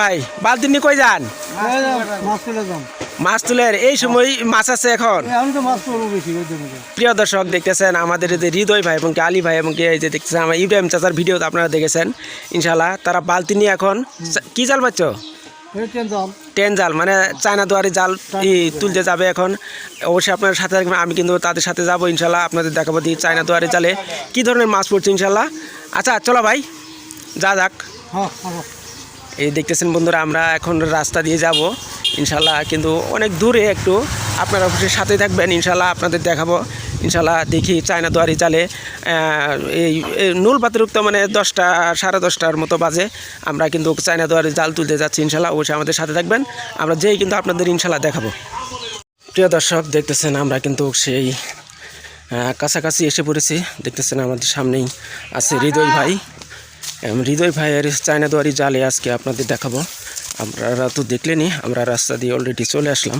ভাই বালতি নিয়ে কই যান? মাছ তুলের এই সময় মাছ আছে এখন। প্রিয় দর্শক দেখতেছেন আমাদের যে হৃদয় ভাই এবং আলী ভাই এবং এই যে দেখতেছেন আমার ইব্রাহিম চাচার ভিডিও আপনারা দেখেছেন ইনশাল্লাহ তারা বালতি নিয়ে এখন কি জাল পাচ্ছ? টেন জাল মানে চায়না দুয়ারি জাল তুলতে যাবে এখন। অবশ্যই আপনার সাথে থাকবেন, আমি কিন্তু তাদের সাথে যাব ইনশাল্লাহ আপনাদের দেখাবো দিই চায়না দুয়ারি জালে কি ধরনের মাছ পড়ছে ইনশাল্লাহ আচ্ছা চলো ভাই, যা যাক। হ্যাঁ এই দেখতেছেন বন্ধুরা, আমরা এখন রাস্তা দিয়ে যাব। ইনশাল্লাহ কিন্তু অনেক দূরে একটু আপনারা অবশ্যই সাথে থাকবেন, ইনশাল্লাহ আপনাদের দেখাবো। ইনশাল্লাহ দেখি চায়না দুয়ারি চালে এই নুল পাতিরুক্ত মানে দশটা, সাড়ে দশটার মতো বাজে। আমরা কিন্তু চায়না দুয়ারি জাল তুলতে যাচ্ছি, ইনশাল্লাহ অবশ্যই আমাদের সাথে থাকবেন। আমরা যেই কিন্তু আপনাদের ইনশাল্লাহ দেখাবো। প্রিয় দর্শক, দেখতেছেন আমরা কিন্তু সেই কাছাকাছি এসে পড়েছি। দেখতেছেন আমাদের সামনেই আছে হৃদয় ভাই। হৃদয় ভাইয়ের চায়না দুয়ারি জালে আজকে আপনাদের দেখাবো। আপনারা তো দেখলেনই, আমরা রাস্তা দিয়ে অলরেডি চলে আসলাম।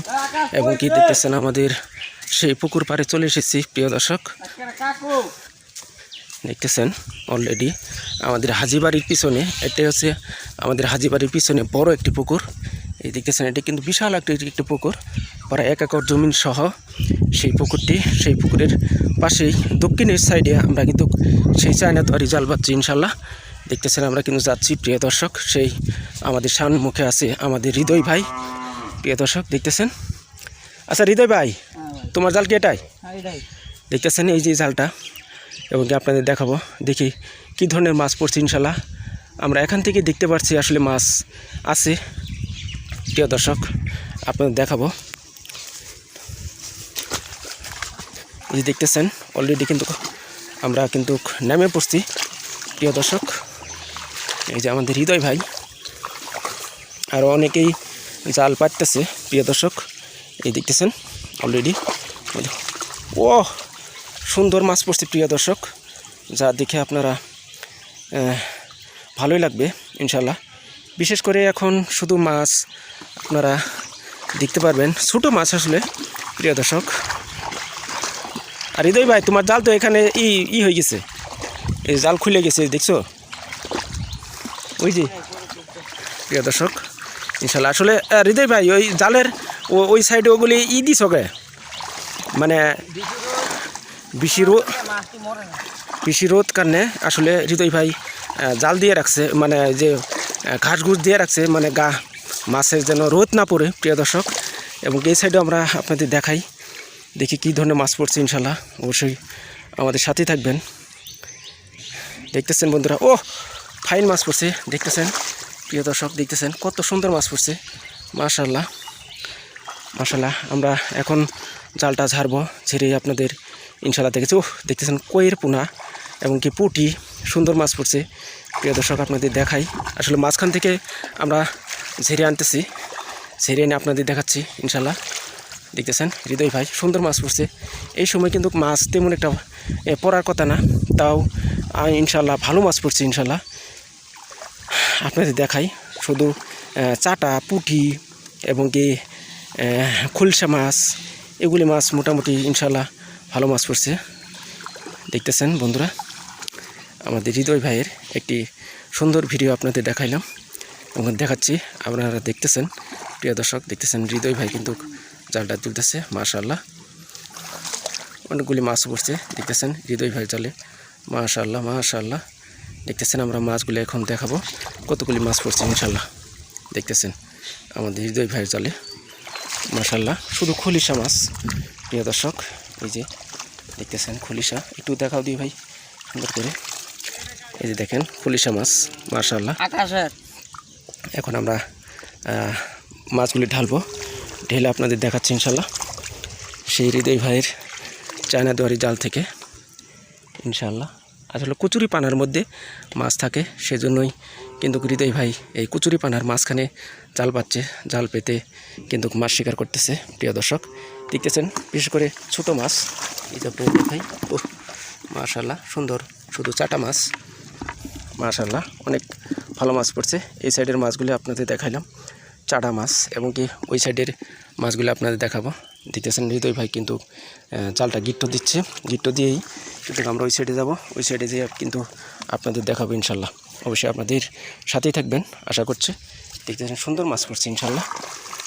এবং কি দেখতেছেন আমাদের সেই পুকুর পাড়ে চলে এসেছি, প্রিয় দর্শক। দেখতেছেন অলরেডি আমাদের হাজিবাড়ির পিছনে, এটাই হচ্ছে আমাদের হাজিবাড়ির পিছনে বড় একটি পুকুর। এই দেখতেছেন, এটি কিন্তু বিশাল একটি একটি পুকুর। প্রায় এক একর জমিন সহ সেই পুকুরটি, সেই পুকুরের পাশেই দক্ষিণের সাইডে আমরা কিন্তু সেই চায়না তোয়ারি জাল পাচ্ছি, ইনশাল্লাহ। দেখতেছেন আমরা কিন্তু যাচ্ছি প্রিয় দর্শক। সেই আমাদের সামনে আছে আমাদের হৃদয় ভাই। প্রিয় দর্শক দেখতেছেন? আচ্ছা হৃদয় ভাই তোমার জাল কি এটাই? দেখতেছেন এই যে জালটা এবং কি আপনাদের দেখাবো দেখি কি ধরনের মাছ পড়ছে ইনশাল্লাহ আমরা এখান থেকে দেখতে পাচ্ছি আসলে মাছ আছে। প্রিয় দর্শক আপনাদের দেখাবো। এই যে দেখতেছেন অলরেডি কিন্তু আমরা কিন্তু নেমে পড়ছি। প্রিয় দর্শক এই যে আমাদের হৃদয় ভাই। আরও অনেকেই জাল পাততেছে প্রিয় দর্শক। এই দেখতেছেন অলরেডি ও সুন্দর মাছ পড়ছে, প্রিয় দর্শক। যা দেখে আপনারা ভালোই লাগবে ইনশাল্লাহ বিশেষ করে এখন শুধু মাছ আপনারা দেখতে পারবেন, ছোটো মাছ আসলে, প্রিয় দর্শক। আর হৃদয় ভাই, তোমার জাল তো এখানে ই ই হয়ে গেছে। এই জাল খুলে গেছে, দেখছ? ওই যে। প্রিয় দর্শক, ইনশাল্লাহ। আসলে হৃদয় ভাই, ওই জালের ওই সাইডে ওগুলি ই দিস ওকে মানে বেশি রোদ বেশি রোদ কারণে আসলে হৃদয় ভাই জাল দিয়ে রাখছে মানে যে ঘাস ঘুষ দিয়ে রাখছে মানে গা মাছের যেন রোদ না পড়ে, প্রিয় দর্শক। এবং এই সাইডে আমরা আপনাদের দেখাই, দেখি কী ধরনের মাছ পড়ছে, ইনশাল্লাহ। অবশ্যই আমাদের সাথেই থাকবেন। দেখতেছেন বন্ধুরা ও ফাইন মাছ পড়ছে, দেখতেছেন? প্রিয় দর্শক, দেখতেছেন? কত সুন্দর মাছ পড়ছে। মাশাল্লাহ মাশাল্লাহ আমরা এখন জালটা ঝাড়বো, ঝেড়ে আপনাদের ইনশাল্লাহ দেখেছি। ও দেখতেছেন কইয়ের পোনা এবং কি পুটি, সুন্দর মাছ পড়ছে। প্রিয় দর্শক, আপনাদের দেখাই। আসলে মাঝখান থেকে আমরা ঝেড়ে আনতেছি। ঝেড়ে এনে আপনাদের দেখাচ্ছি ইনশাল্লাহ দেখতেছেন? হৃদয় ভাই, সুন্দর মাছ পড়ছে। এই সময় কিন্তু মাছ তেমন একটা পড়ার কথা না। তাও ইনশাল্লাহ ভালো মাছ পড়ছে ইনশাল্লাহ আপনাদের দেখাই। শুধু চাটা, পুঁটি এবং কি খুলসা মাছ, এগুলি মাছ মোটামুটি ইনশাল্লাহ ভালো মাছ পড়ছে। দেখতেছেন বন্ধুরা, আমাদের হৃদয় ভাইয়ের একটি সুন্দর ভিডিও আপনাদের দেখাইলাম এবং দেখাচ্ছি, আপনারা দেখতেছেন, প্রিয় দর্শক, দেখতেছেন হৃদয় ভাই কিন্তু জালটা তুলতেছে মাশাল্লাহ অনেকগুলি মাছ পড়ছে, দেখতেছেন হৃদয় ভাই জালে মাশাল্লাহ মাশাল্লাহ দেখতেছেন আমরা মাছগুলো এখন দেখাবো। কতগুলি মাছ পড়ছে ইনশাল্লাহ। দেখতেছেন আমাদের হৃদয় ভাইয়ের জালে। মাশাল্লাহ শুধু খলিশা মাছ প্রিয় দর্শক এই যে দেখতেছেন খলিশা। একটু দেখাও দিই ভাই সুন্দর করে। এই যে দেখেন খলিশা মাছ মাশাল্লাহ। এখন আমরা মাছগুলি ঢালবো। ঢেলে আপনাদের দেখাচ্ছি ইনশাল্লাহ। সেই হৃদয় ভাইয়ের চায়না দুয়ারি জাল থেকে ইনশাল্লাহ। আসলে কচুরি পানার মধ্যে মাছ থাকে, সেজন্যই কিন্তু হৃদয় ভাই এই কচুরি পানার মাঝখানে জাল পাচ্ছে, জাল পেতে কিন্তু মাছ শিকার করতেছে, প্রিয় দর্শক। দেখতেছেন, বিশেষ করে ছোট মাছ, এই যে আপনাদের দেখাই ও মাশাল্লাহ সুন্দর, শুধু চাটা মাছ। মাশাল্লাহ অনেক ভালো মাছ পড়ছে। এই সাইডের মাছগুলি আপনাদের দেখাইলাম, চাটা মাছ, এবং কি ওই সাইডের মাছগুলি আপনাদের দেখাবো। দেখতেছেন, হৃদয় ভাই কিন্তু জালটা গিট্টো দিচ্ছে। গিট্টো দিয়েই কিন্তু আমরা ওই সাইডে যাব। ওই সাইডে যেয়ে কিন্তু আপনাদের দেখাবো ইনশাল্লাহ। অবশ্যই আপনাদের সাথেই থাকবেন, আশা করছি। দেখতেছেন, সুন্দর মাছ পড়ছে ইনশাল্লাহ।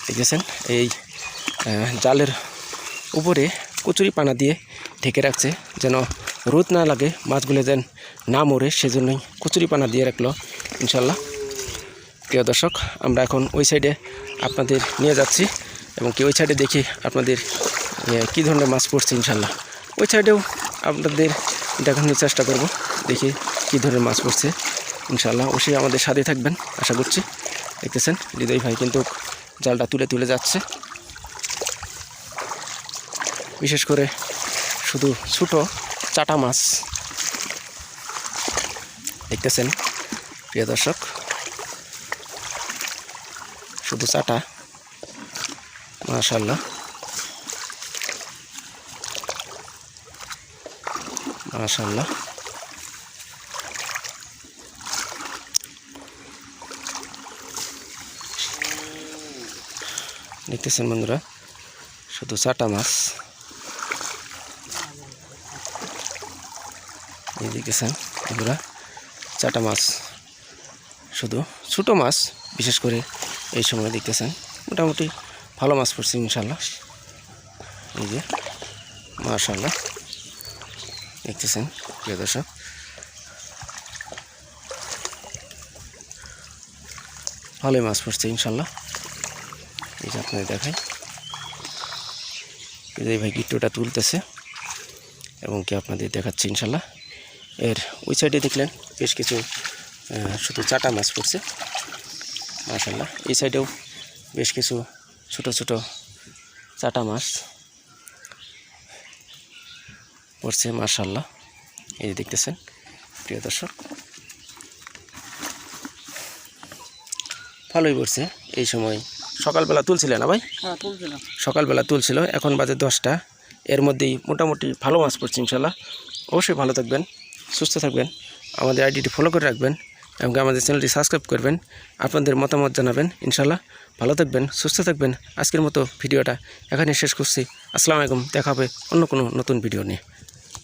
দেখতেছেন, এই জালের উপরে কচুরি পানা দিয়ে ঢেকে রাখছে, যেন রোদ না লাগে, মাছগুলো যেন না মরে, সেজন্যই কচুরি পানা দিয়ে রাখল ইনশাল্লাহ। প্রিয় দর্শক, আমরা এখন ওই সাইডে আপনাদের নিয়ে যাচ্ছি এবং কি ওই সাইডে দেখি আপনাদের কী ধরনের মাছ পড়ছে ইনশাল্লাহ। ওই সাইডেও আপনাদের দেখানোর চেষ্টা করব, দেখি কী ধরনের মাছ পড়ছে। ইনশাল্লাহ অবশ্যই আমাদের সাথে থাকবেন, আশা করছি। দেখতেছেন, হৃদয় ভাই কিন্তু জালটা তুলে তুলে যাচ্ছে। বিশেষ করে শুধু ছোটো চাটা মাছ। দেখতেছেন, প্রিয় দর্শক। শুধু চাটা মাশাল্লাহ মাশাল্লাহ দেখতেছেন বন্ধুরা, শুধু চাটা মাছ। এই দেখতেছেন বন্ধুরা, চাটা মাছ, শুধু ছোটো মাছ, বিশেষ করে এই সময় দেখতেছেন, মোটামুটি ভালো মাছ পড়ছে ইনশাল্লাহ এই যে মাশাল্লাহ দেখতেছেন, প্রিয় দর্শক। ভালোই মাছ পড়ছে, ইনশাল্লাহ। এই যে আপনাদের দেখাই। এই ভাই গিট্টুটা তুলতেছে এবং কি আপনাদের দেখাচ্ছে, ইনশাল্লাহ। এর ওই সাইডে দেখলেন বেশ কিছু শুধু চাটা মাছ পড়ছে, মাশাল্লাহ। এই সাইডেও বেশ কিছু ছোট ছোট চাটা মাছ পড়ছে মাশাল্লাহ এই যে দেখতেছেন প্রিয় দর্শক। ভালোই পড়ছে এই সময়। সকালবেলা তুলছিলেন না ভাই? হ্যাঁ সকালবেলা তুলছিল এখন বাজে দশটা। এর মধ্যেই মোটামুটি ভালো মাছ পড়ছে ইনশাল্লাহ অবশ্যই ভালো থাকবেন সুস্থ থাকবেন। আমাদের আইডিটি ফলো করে রাখবেন এবং আমাদের চ্যানেলটি সাবস্ক্রাইব করবেন। আপনাদের মতামত জানাবেন ইনশাল্লাহ ভালো থাকবেন সুস্থ থাকবেন। আজকের মতো ভিডিওটা এখানে শেষ করছি। আসসালামু আলাইকুম দেখা হবে অন্য কোনো নতুন ভিডিও নিয়ে।